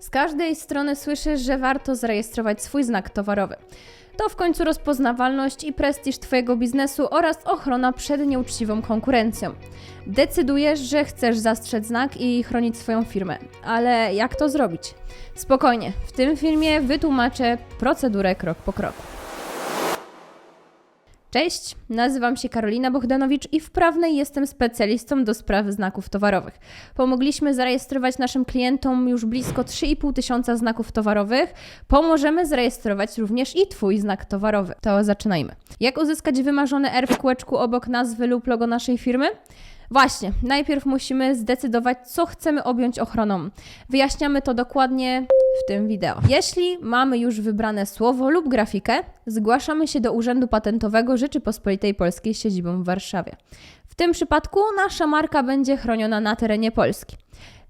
Z każdej strony słyszysz, że warto zarejestrować swój znak towarowy. To w końcu rozpoznawalność i prestiż Twojego biznesu oraz ochrona przed nieuczciwą konkurencją. Decydujesz, że chcesz zastrzec znak i chronić swoją firmę, ale jak to zrobić? Spokojnie, w tym filmie wytłumaczę procedurę krok po kroku. Cześć, nazywam się Karolina Bohdanowicz i w Prawnej jestem specjalistą do spraw znaków towarowych. Pomogliśmy zarejestrować naszym klientom już blisko 3,5 tysiąca znaków towarowych. Pomożemy zarejestrować również i Twój znak towarowy. To zaczynajmy. Jak uzyskać wymarzone R w kółeczku obok nazwy lub logo naszej firmy? Właśnie, najpierw musimy zdecydować, co chcemy objąć ochroną. Wyjaśniamy to dokładnie w tym wideo. Jeśli mamy już wybrane słowo lub grafikę, zgłaszamy się do Urzędu Patentowego Rzeczypospolitej Polskiej z siedzibą w Warszawie. W tym przypadku nasza marka będzie chroniona na terenie Polski.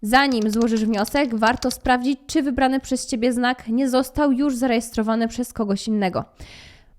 Zanim złożysz wniosek, warto sprawdzić, czy wybrany przez Ciebie znak nie został już zarejestrowany przez kogoś innego.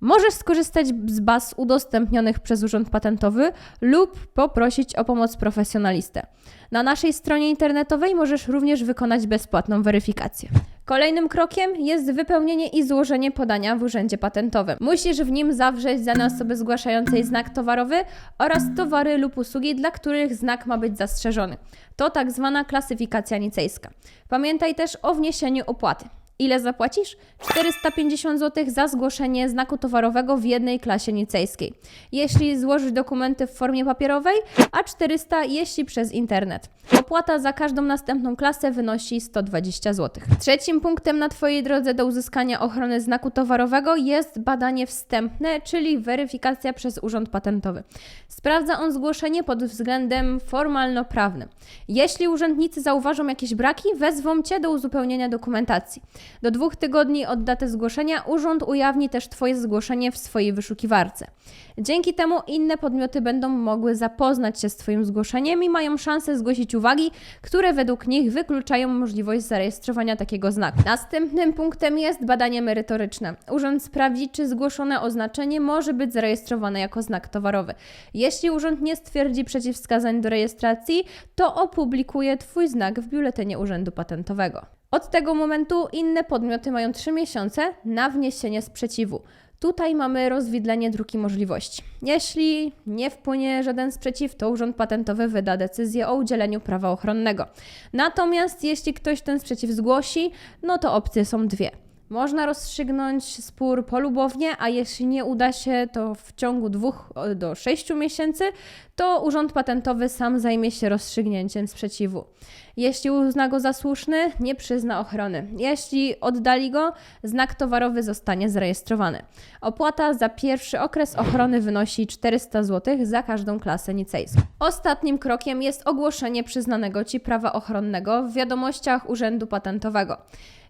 Możesz skorzystać z baz udostępnionych przez Urząd Patentowy lub poprosić o pomoc profesjonalistę. Na naszej stronie internetowej możesz również wykonać bezpłatną weryfikację. Kolejnym krokiem jest wypełnienie i złożenie podania w Urzędzie Patentowym. Musisz w nim zawrzeć dane osoby zgłaszającej znak towarowy oraz towary lub usługi, dla których znak ma być zastrzeżony. To tak zwana klasyfikacja nicejska. Pamiętaj też o wniesieniu opłaty. Ile zapłacisz? 450 zł za zgłoszenie znaku towarowego w jednej klasie nicejskiej. Jeśli złożysz dokumenty w formie papierowej, a 400 jeśli przez internet. Opłata za każdą następną klasę wynosi 120 zł. Trzecim punktem na Twojej drodze do uzyskania ochrony znaku towarowego jest badanie wstępne, czyli weryfikacja przez Urząd Patentowy. Sprawdza on zgłoszenie pod względem formalno-prawnym. Jeśli urzędnicy zauważą jakieś braki, wezwą Cię do uzupełnienia dokumentacji. Do dwóch tygodni od daty zgłoszenia urząd ujawni też Twoje zgłoszenie w swojej wyszukiwarce. Dzięki temu inne podmioty będą mogły zapoznać się z Twoim zgłoszeniem i mają szansę zgłosić uwagi, które według nich wykluczają możliwość zarejestrowania takiego znaku. Następnym punktem jest badanie merytoryczne. Urząd sprawdzi, czy zgłoszone oznaczenie może być zarejestrowane jako znak towarowy. Jeśli urząd nie stwierdzi przeciwwskazań do rejestracji, to opublikuje Twój znak w biuletynie Urzędu Patentowego. Od tego momentu inne podmioty mają 3 miesiące na wniesienie sprzeciwu. Tutaj mamy rozwidlenie drugi możliwości. Jeśli nie wpłynie żaden sprzeciw, to Urząd Patentowy wyda decyzję o udzieleniu prawa ochronnego. Natomiast jeśli ktoś ten sprzeciw zgłosi, no to opcje są dwie. Można rozstrzygnąć spór polubownie, a jeśli nie uda się to w ciągu dwóch do sześciu miesięcy, to Urząd Patentowy sam zajmie się rozstrzygnięciem sprzeciwu. Jeśli uzna go za słuszny, nie przyzna ochrony. Jeśli oddali go, znak towarowy zostanie zarejestrowany. Opłata za pierwszy okres ochrony wynosi 400 zł za każdą klasę nicejską. Ostatnim krokiem jest ogłoszenie przyznanego Ci prawa ochronnego w wiadomościach Urzędu Patentowego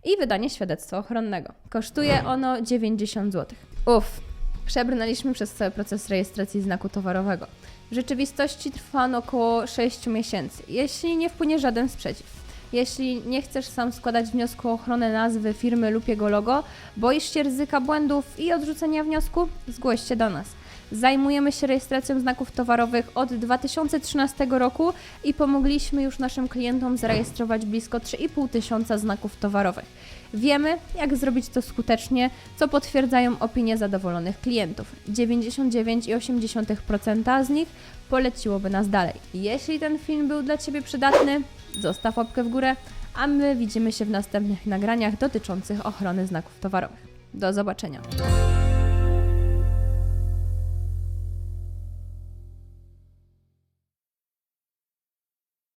i wydanie świadectwa ochronnego. Kosztuje ono 90 zł. Uff, przebrnęliśmy przez cały proces rejestracji znaku towarowego. W rzeczywistości trwa on około 6 miesięcy, jeśli nie wpłynie żaden sprzeciw. Jeśli nie chcesz sam składać wniosku o ochronę nazwy firmy lub jego logo, boisz się ryzyka błędów i odrzucenia wniosku, zgłoś się do nas. Zajmujemy się rejestracją znaków towarowych od 2013 roku i pomogliśmy już naszym klientom zarejestrować blisko 3,5 tysiąca znaków towarowych. Wiemy, jak zrobić to skutecznie, co potwierdzają opinie zadowolonych klientów. 99,8% z nich poleciłoby nas dalej. Jeśli ten film był dla Ciebie przydatny, zostaw łapkę w górę, a my widzimy się w następnych nagraniach dotyczących ochrony znaków towarowych. Do zobaczenia.